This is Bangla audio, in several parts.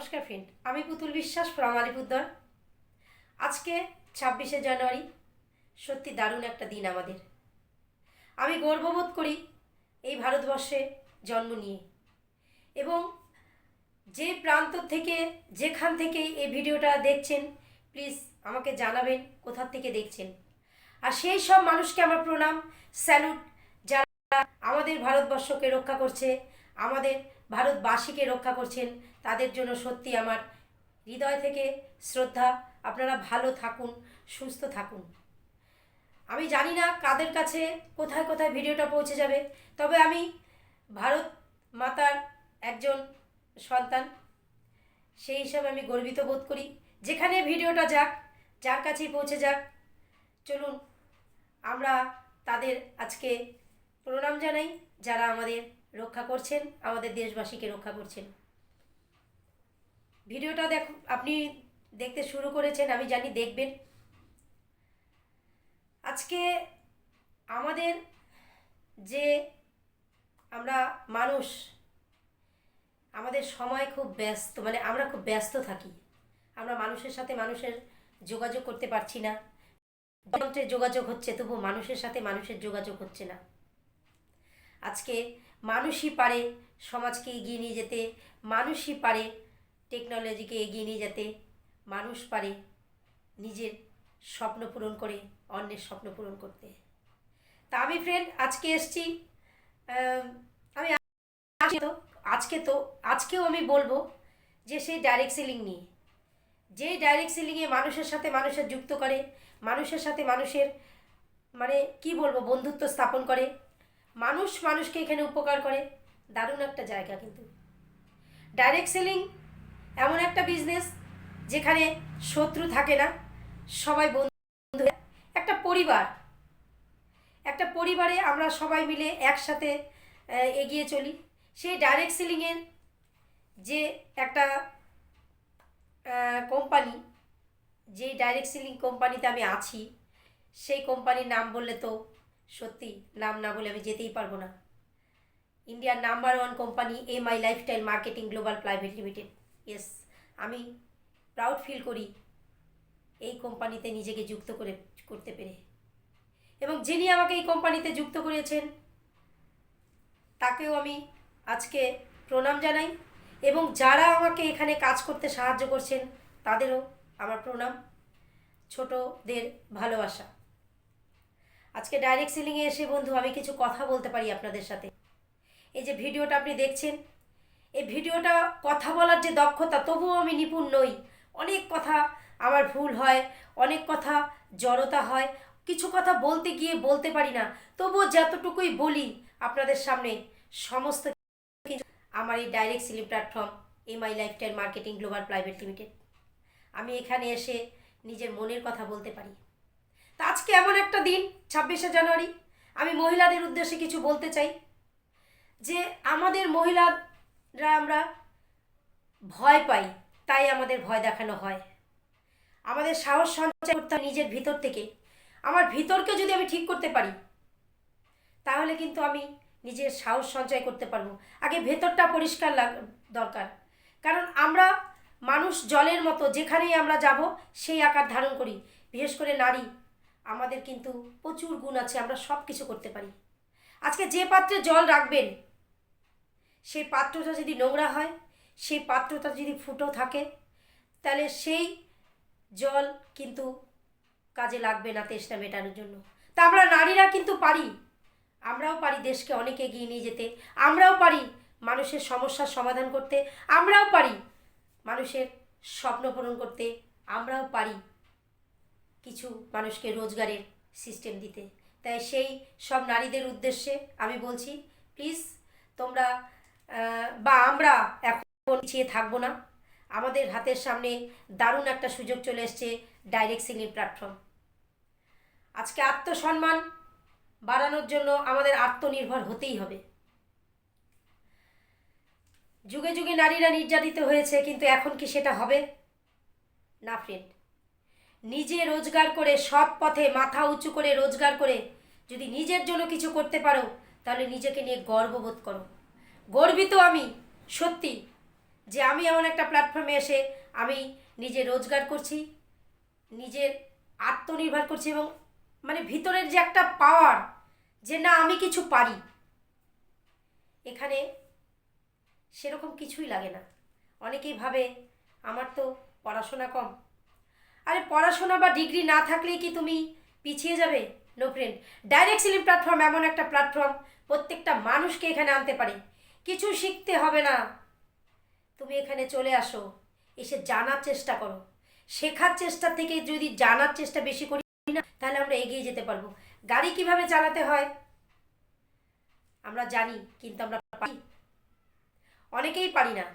নমস্কার ফ্রেন্ড আমি পুতুল বিশ্বাস ফ্রম আলিপুরদুয়ার। আজকে ছাব্বিশে জানুয়ারি, সত্যি দারুণ একটা দিন আমাদের। আমি গর্ববোধ করি এই ভারতবর্ষে জন্ম নিয়ে। এবং যে প্রান্ত থেকে, যেখান থেকে এই ভিডিওটা দেখছেন প্লিজ আমাকে জানাবেন কোথা থেকে দেখছেন। আর সেই সব মানুষকে আমার প্রণাম স্যালুট যারা আমাদের ভারতবর্ষকে রক্ষা করছে, আমাদের ভারতবাসীকে রক্ষা করছেন। তাদের জন্য সত্যি আমার হৃদয় থেকে শ্রদ্ধা। আপনারা ভালো থাকুন, সুস্থ থাকুন। আমি জানি না কাদের কাছে কোথায় কোথায় ভিডিওটা পৌঁছে যাবে, তবে আমি ভারত মাতার একজন সন্তান। সেই হিসাবে আমি গর্বিত বোধ করি। যেখানে ভিডিওটা যাক, যার কাছেই পৌঁছে যাক, চলুন আমরা তাদের আজকে প্রণাম জানাই, যারা আমাদের রক্ষা করছেন, আমাদের দেশবাসীকে রক্ষা করছেন। ভিডিওটা দেখ, আপনি দেখতে শুরু করেছেন, আমি জানি দেখবেন। আজকে আমাদের যে আমরা মানুষ, আমাদের সময় খুব ব্যস্ত মানে আমরা খুব ব্যস্ত থাকি। আমরা মানুষের সাথে মানুষের যোগাযোগ করতে পারছি না। যন্ত্রে যোগাযোগ হচ্ছে তবু মানুষের সাথে মানুষের যোগাযোগ হচ্ছে না। আজকে মানুষই পারে সমাজকে এগিয়ে নিয়ে যেতে, মানুষই পারে টেকনোলজিকে এগিয়ে নিয়ে যেতে, মানুষ পারে নিজের স্বপ্ন পূরণ করে, অন্যের স্বপ্ন পূরণ করতে। তা আমি ফ্রেন্ড আজকে এসছি আমি তো, আজকে তো, আজকেও আমি বলব যে সেই ডাইরেক্ট সেলিং নিয়ে। যে ডাইরেক্ট সেলিংয়ে মানুষের সাথে মানুষের যুক্ত করে, মানুষের সাথে মানুষের মানে কি বলব, বন্ধুত্ব স্থাপন করে মানুষ মানুষকে এখানে উপকার করে। দারুণ একটা জায়গা কিন্তু। ডাইরেক্ট সেলিং এমন একটা বিজনেস যেখানে শত্রু থাকে না, সবাই বন্ধু। একটা পরিবার। একটা পরিবারে আমরা সবাই মিলে একসাথে এগিয়ে চলি। সেই ডাইরেক্ট সেলিংয়ের যে একটা কোম্পানি যেই ডাইরেক্ট সেলিং কোম্পানিতে আমি আছি, সেই কোম্পানির নাম বললে তো সত্যি, নাম না বলে আমি যেতেই পারব না। ইন্ডিয়ার number one company M I lifestyle marketing global private limited. Yes, আমি প্রাউড ফিল করি এই কোম্পানিতে নিজেকে যুক্ত করে, করতে পেরে। এবং যিনি আমাকে এই কোম্পানিতে যুক্ত করেছেন, তাকেও আমি আজকে প্রণাম জানাই এবং যারা আমাকে এখানে কাজ করতে সাহায্য করছেন, তাদেরও আমার প্রণাম। ছোটদের ভালোবাসা। আজকে ডাইরেক্ট সেলিংয়ে এসে বন্ধু আমি কিছু কথা বলতে পারি আপনাদের সাথে। এই যে ভিডিওটা আপনি দেখছেন, এই ভিডিওটা কথা বলার যে দক্ষতা, তবুও আমি নিপুণ নই। অনেক কথা আমার ভুল হয়, অনেক কথা জড়তা হয়, কিছু কথা বলতে গিয়ে বলতে পারি না। তবুও যতটুকুই বলি আপনাদের সামনে, সমস্ত আমার এই direct selling platform M I lifestyle marketing global private limited আমি এখানে এসে নিজের মনের কথা বলতে পারি। তা আজকে এমন একটা দিন, ছাব্বিশে জানুয়ারি। আমি মহিলাদের উদ্দেশ্যে কিছু বলতে চাই। যে আমাদের মহিলারা আমরা ভয় পাই, তাই আমাদের ভয় দেখানো হয়। আমাদের সাহস সঞ্চয় করতে নিজের ভিতর থেকে। আমার ভিতরকে যদি আমি ঠিক করতে পারি, তাহলে কিন্তু আমি নিজের সাহস সঞ্চয় করতে পারব। আগে ভেতরটা পরিষ্কার লাগ, দরকার। কারণ আমরা মানুষ জলের মতো, যেখানেই আমরা যাব, সেই আকার ধারণ করি। বিশেষ করে নারী। আমাদের কিন্তু প্রচুর গুণ আছে, আমরা সব কিছু করতে পারি। আজকে যে পাত্রে জল রাখবেন, সেই পাত্রটা যদি নোংরা হয়, সেই পাত্রটা যদি ফুটো থাকে, তাহলে সেই জল কিন্তু কাজে লাগবে না তেষ্টা মেটানোর জন্য। তা আমরা নারীরা কিন্তু পারি, আমরাও পারি দেশকে অনেক এগিয়ে নিয়ে যেতে। আমরাও পারি মানুষের সমস্যার সমাধান করতে, আমরাও পারি মানুষের স্বপ্ন পূরণ করতে, আমরাও পারি কিছু মানুষকে রোজগারের সিস্টেম দিতে। তাই সেই সব নারীদের উদ্দেশ্যে আমি বলছি প্লিজ তোমরা বা আমরা এখন পিছিয়ে থাকব না। আমাদের হাতের সামনে দারুণ একটা সুযোগ চলে এসছে ডাইরেক্ট সেলিং প্ল্যাটফর্ম আজকে আত্মসম্মান বাড়ানোর জন্য আমাদের আত্মনির্ভর হতেই হবে। যুগে যুগে নারীরা নির্যাতিত হয়েছে, কিন্তু এখন কি সেটা হবে? না ফ্রেন্ড নিজে রোজগার করে সৎ পথে মাথা উঁচু করে রোজগার করে যদি নিজের জন্য কিছু করতে পারো, তাহলে নিজেকে নিয়ে গর্ববোধ করো। গর্বিত আমি, সত্যি, যে আমি এমন একটা প্ল্যাটফর্মে এসে আমি নিজে রোজগার করছি নিজের আত্মনির্ভর করছি এবং মানে ভিতরের যে একটা পাওয়ার যে না আমি কিছু পারি, এখানে সেরকম কিছুই লাগে না। অনেকেই ভাবে, আমার তো পড়াশোনা কম। আরে পড়াশোনা বা ডিগ্রি না থাকলেই কি তুমি পিছিয়ে যাবে? No friend direct selling platform এমন একটা প্ল্যাটফর্ম প্রত্যেকটা মানুষকে এখানে আনতে পারে। কিছু শিখতে হবে না। তুমি এখানে চলে আসো, এসে জানার চেষ্টা করো। শেখার চেষ্টা থেকে যদি জানার চেষ্টা বেশি করি না, তাহলে আমরা এগিয়ে যেতে পারব। গাড়ি কীভাবে চালাতে হয়? আমরা জানি, কিন্তু আমরা পারি? অনেকেই পারি না।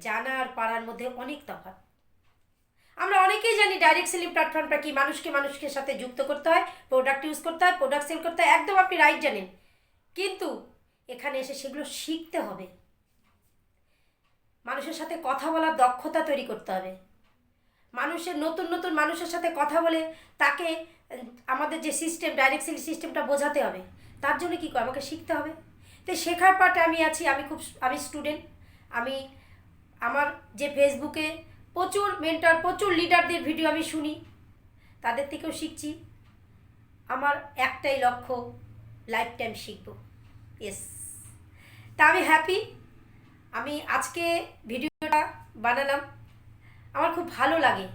জানা আর পারার মধ্যে অনেক তফাৎ। আমরা অনেকেই জানি ডাইরেক্ট সেলিং প্ল্যাটফর্মটা কি? মানুষকে মানুষকে সাথে যুক্ত করতে হয় প্রোডাক্ট ইউজ করতে হয় প্রোডাক্ট সেল করতে হয়, একদম আপনি রাইট জানেন। কিন্তু এখানে এসে সেগুলো শিখতে হবে। মানুষের সাথে কথা বলার দক্ষতা তৈরি করতে হবে। মানুষের নতুন নতুন মানুষের সাথে কথা বলে তাকে, আমাদের যে সিস্টেম ডাইরেক্ট সেল সিস্টেমটা বোঝাতে হবে। তার জন্য কী করে? আমাকে শিখতে হবে। তো শেখার পাটে আমি আছি, আমি খুব, আমি স্টুডেন্ট আমি আমার যে ফেসবুকে প্রচুর মেন্টর প্রচুর লিডারদের ভিডিও আমি শুনি। তাদের থেকেও শিখছি। আমার একটাই লক্ষ্য লাইফ টাইম শিখব। ইয়েস তা আমি হ্যাপি আমি আজকে ভিডিওটা বানালাম। আমার খুব ভালো লাগে।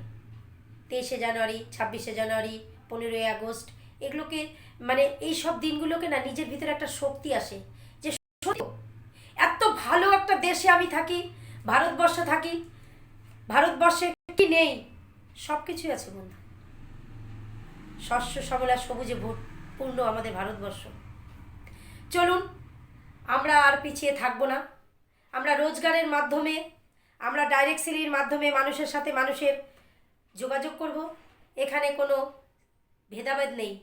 তেইশে জানুয়ারি, ছাব্বিশে জানুয়ারি, পনেরোই আগস্ট, এগুলোকে মানে এই সব দিনগুলোকে না নিজের ভিতরে একটা শক্তি আসে। যে এত ভালো একটা দেশে আমি থাকি, ভারতবর্ষে থাকি ভারতবর্ষে কি নেই? সব কিছুই আছে বন্ধু। শস্য শ্যামলা সবুজে পূর্ণ আমাদের ভারতবর্ষ। চলুন, আমরা আর পিছিয়ে থাকব না। আমরা রোজগারের মাধ্যমে, আমরা ডাইরেক্ট সেলির মাধ্যমে মানুষের সাথে মানুষের যোগাযোগ করব। এখানে কোনো ভেদাভেদ নেই।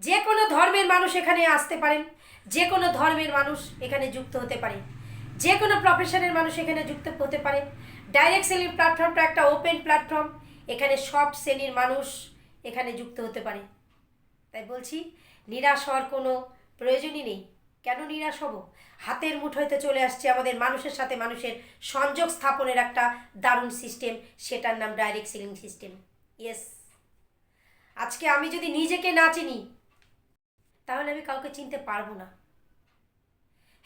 যে কোনো ধর্মের মানুষ এখানে আসতে পারেন। যে কোনো ধর্মের মানুষ এখানে যুক্ত হতে পারে। যে কোনো প্রফেশনের মানুষ এখানে যুক্ত হতে পারে। ডাইরেক্ট সেলিং প্ল্যাটফর্মটা একটা ওপেন প্ল্যাটফর্ম এখানে সব শ্রেণির মানুষ এখানে যুক্ত হতে পারে। তাই বলছি, নিরাশ হওয়ার কোনো প্রয়োজনই নেই। কেন নিরাশ হব? হাতের মুঠোয়তে চলে আসছে আমাদের মানুষের সাথে মানুষের সংযোগ স্থাপনের একটা দারুণ সিস্টেম সেটার নাম ডাইরেক্ট সেলিং সিস্টেম ইয়েস আজকে আমি যদি নিজেকে না চিনি, তাহলে আমি কাউকে চিনতে পারব না।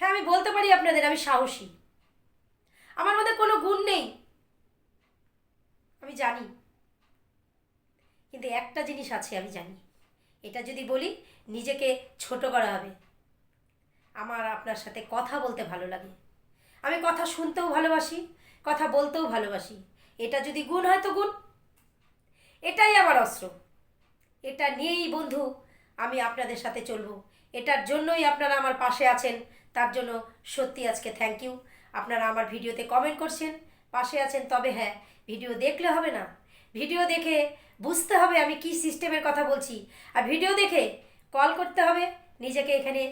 হ্যাঁ আমি বলতে পারি আপনাদের, আমি সাহসী। আমার মধ্যে কোনো গুণ নেই। আমি জানি। কিন্তু একটা জিনিস আছে আমি জানি। এটা যদি বলি, নিজেকে ছোট করা হবে। আমার আপনার সাথে কথা বলতে ভালো লাগে। আমি কথা শুনতেও ভালোবাসি, কথা বলতেও ভালোবাসি। এটা যদি গুণ হয় তো গুণ। এটাই আমার অস্ত্র। এটা নিয়েই বন্ধু আমি আপনাদের সাথে চলবো। এটার জন্যই আপনারা আমার পাশে আছেন। তার জন্য সত্যি আজকে থ্যাংক ইউ আপনারা আমার ভিডিওতে কমেন্ট করছেন, পাশে আছেন, তবে হ্যাঁ ভিডিও দেখলে হবে না। ভিডিও দেখে বুঝতে হবে আমি কি সিস্টেমের কথা বলছি। আর ভিডিও দেখে কল করতে হবে, নিজেকে এখানে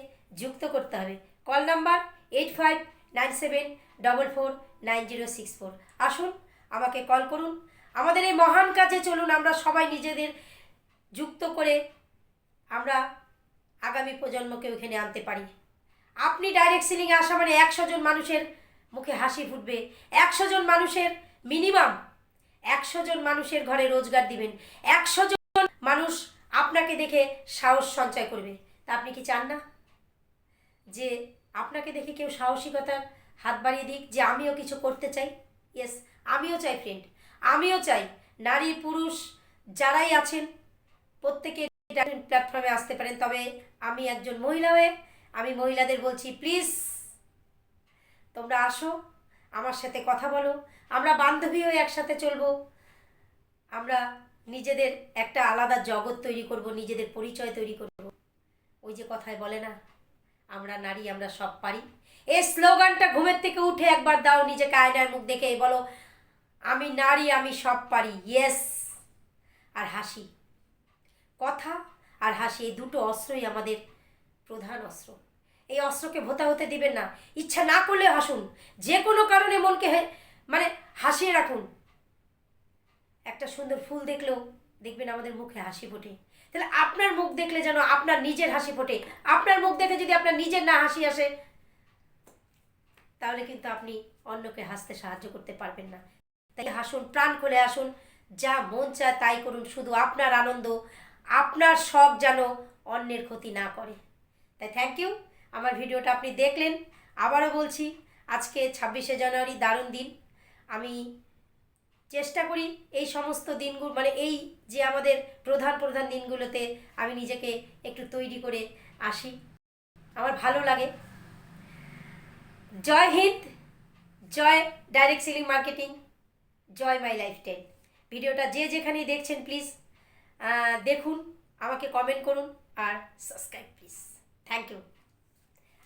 যুক্ত করতে হবে। Call number eight five nine seven double four nine zero six four আসুন, আমাকে কল করুন। আমাদের এই মহান কাজে চলুন, আমরা সবাই নিজেদের যুক্ত করে আমরা আগামী প্রজন্মকে ওখানে আনতে পারি। আপনি ডাইরেক্ট সিলিংয়ে আসা মানে একশো জন মানুষের মুখে হাসি ফুটবে। একশো জন মানুষের মিনিমাম একশো জন মানুষের ঘরে রোজগার দিবেন। একশো জন মানুষ আপনাকে দেখে সাহস সঞ্চয় করবে। তা আপনি কি চান না? যে আপনাকে দেখে কেউ সাহসিকতার হাত বাড়িয়ে দিক যে আমিও কিছু করতে চাই? ইয়েস আমিও চাই ফ্রেন্ড আমিও চাই নারী, পুরুষ যারাই আছেন, প্রত্যেকে প্ল্যাটফর্মে আসতে পারেন। তবে আমি একজন মহিলা হয়ে আমি মহিলাদের বলছি প্লিজ তোমরা আসো, আমার সাথে কথা বলো, আমরা বান্ধবী হয়ে একসাথে চলবো। আমরা নিজেদের একটা আলাদা জগৎ তৈরি করব, নিজেদের পরিচয় তৈরি করব। ওই যে কথায় বলে না, আমরা নারী, আমরা সব পারি। এই স্লোগানটা ঘুমের থেকে উঠে একবার দাও নিজেকে আয়নার মুখ দেখে বলো, আমি নারী, আমি সব পারি ইয়েস আর হাসি। কথা আর হাসি, এই দুটো অস্ত্রই আমাদের প্রধান অস্ত্র। এই অস্ত্রকে ভোতা হতে দিবেন না। ইচ্ছা না করলে হাসুন। যে কোনো কারণে মনকে মানে হাসিয়ে রাখুন। একটা সুন্দর ফুল দেখলেও দেখবেন আমাদের মুখে হাসি ফোটে। তাহলে আপনার মুখ দেখলে যেন আপনার নিজের হাসি ফোটে। আপনার মুখ দেখে যদি আপনার নিজের না হাসি আসে, তাহলে কিন্তু আপনি অন্যকে হাসতে সাহায্য করতে পারবেন না। তাই হাসুন, প্রাণ খুলে আসুন যা মন চায় তাই করুন। শুধু আপনার আনন্দ, আপনার শখ যেন অন্যের ক্ষতি না করে। তাই থ্যাংক ইউ আমার ভিডিওটা আপনি দেখলেন। আবারও বলছি, আজকে ছাব্বিশে জানুয়ারি দারুণ দিন। আমি চেষ্টা করি এই সমস্ত দিনগুলো মানে এই যে আমাদের প্রধান প্রধান দিনগুলোতে আমি নিজেকে একটু তৈরি করে আসি। আমার ভালো লাগে। Jai Hind, Jai direct selling marketing, Jai my lifestyle. ভিডিওটা যে যেখানেই দেখছেন, প্লিজ দেখুন, আমাকে কমেন্ট করুন আর সাবস্ক্রাইব প্লিজ। Thank you.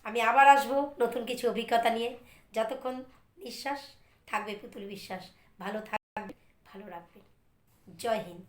আমি আবার আসব নতুন কিছু অভিজ্ঞতা নিয়ে। যতক্ষণ নিঃশ্বাস থাকবে পুতুল বিশ্বাস, ভালো থাকবে, ভালো রাখবে। জয় হিন্দ।